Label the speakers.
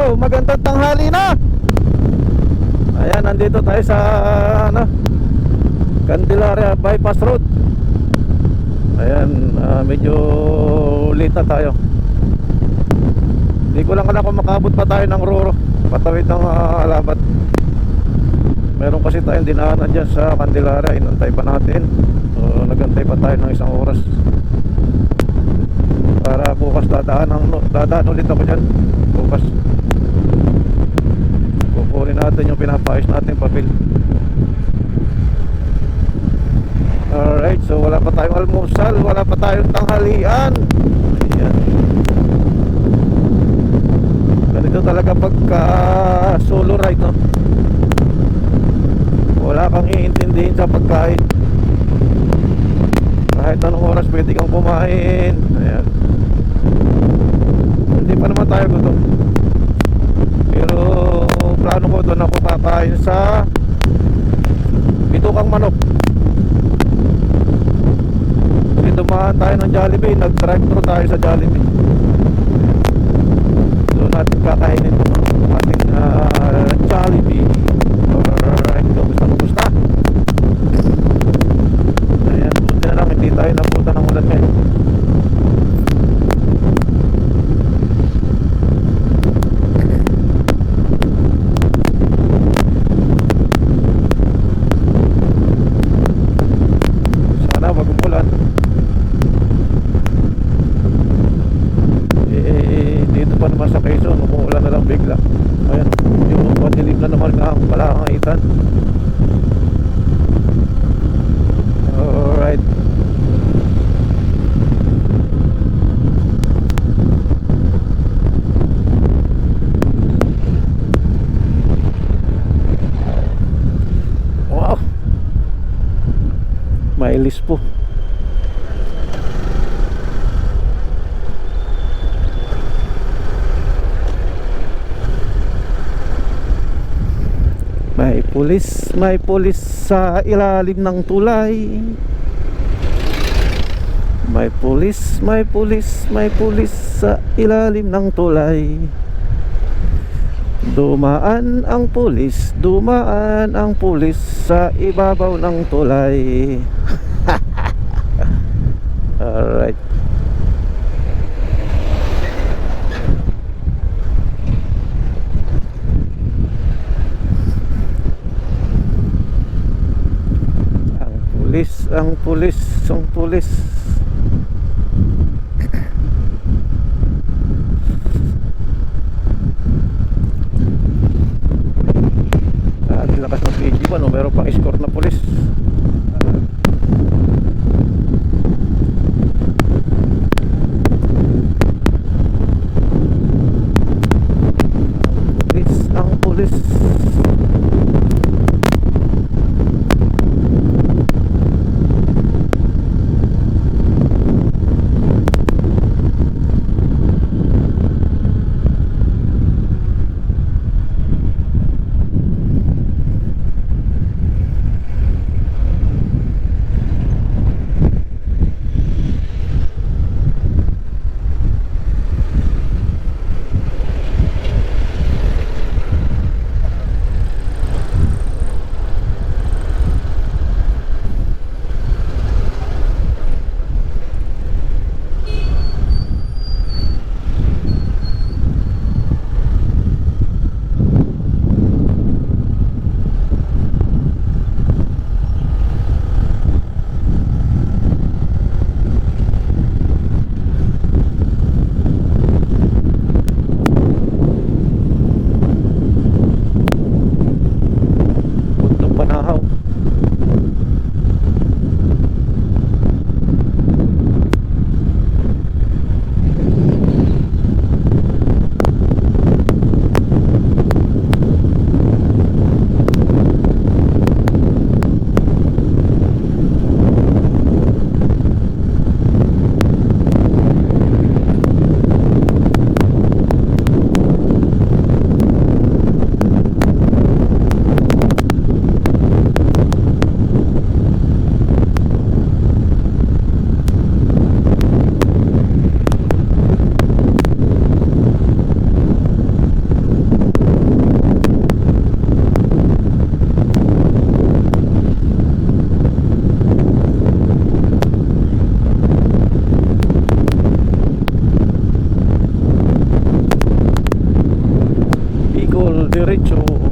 Speaker 1: hello, magandang tanghali na. Ayan, nandito tayo sa ano, Candelaria Bypass Road. Ayan, ah, medyo late na tayo. Hindi ko lang alam kung makabot pa tayo ng Roro, patawid ng ah, Alabat. Meron kasi tayong dinaanan dyan sa Candelaria, inantay pa natin. So, nagantay pa tayo ng isang oras. Para bukas dadaan, ang, dadaan ulit ako dyan. Bukas. Kukunin natin yung pinapayos natin papel. Alright, so wala pa tayong almusal, wala pa tayong tanghalian. Ayan. Ganito talaga pagka solo ride, no? Wala kang iintindihin sa pagkain. Kahit anong oras pwede kang kumain. Ayan. Hindi pa naman tayo gutom. Pero plano ko doon ako kakain sa bitukang manok. Kasi dumaan tayo ng Jollibee, nag-drive thru tayo sa Jollibee. Doon natin kakainin itong ating uh, Jollibee. Pa sa Quezon, umuulan na lang bigla. Ayan, yung madilim na naman nga ang palangitan. Alright. Wow. Mailis po. May pulis, may pulis sa ilalim ng tulay. May pulis, may pulis, may pulis sa ilalim ng tulay. Dumaan ang pulis, dumaan ang pulis sa ibabaw ng tulay. Alright. Ang pulis, ang pulis, ang pulis. Ah, lakas ng PG1, no? meron pang escort na. Pulis, diretso